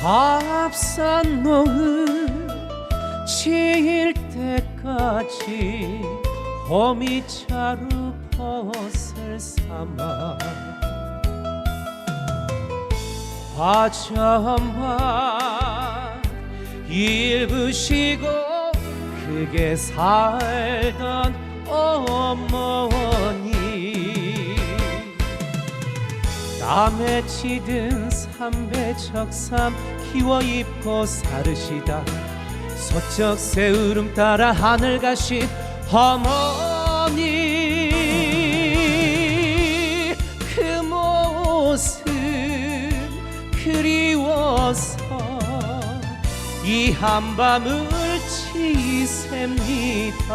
값싼 노을 지일 때까지 호미자루 벗을 삼아 화점만 일부시고 크게 살던 어머니 땀에 치든 삼배 적삼 키워 입고 사르시다. 서쪽 새우름 따라 하늘 가신 어머니 그 모습 그리워서 이 한밤을 지셉니다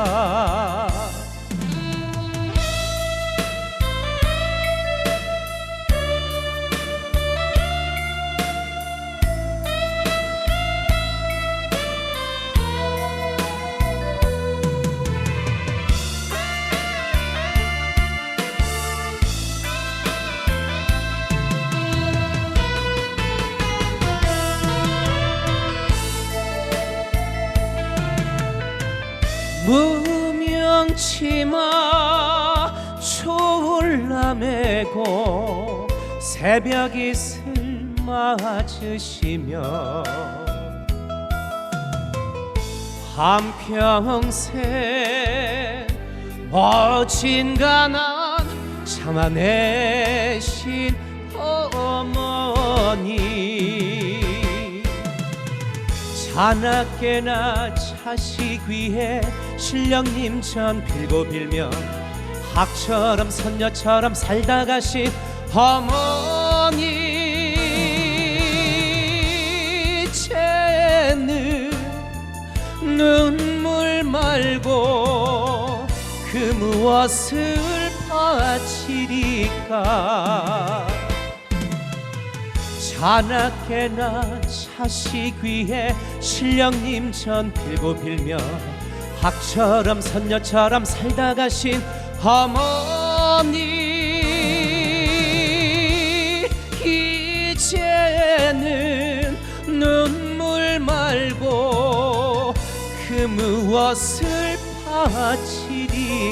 무명치마 졸라매고 새벽 이슬 맞으시며 한평생 어진간한 참아내신 어머니 자나깨나 자식 위해 신령님 전 빌고 빌며 학처럼 선녀처럼 살다 가신 어머니 쟤는 눈물 말고 그 무엇을 바치리까 자나깨나 자식 위해 신령님 전 빌고 빌며 학처럼 선녀처럼 살다 가신 어머니. 이제는 눈물 말고 그 무엇을 바치리까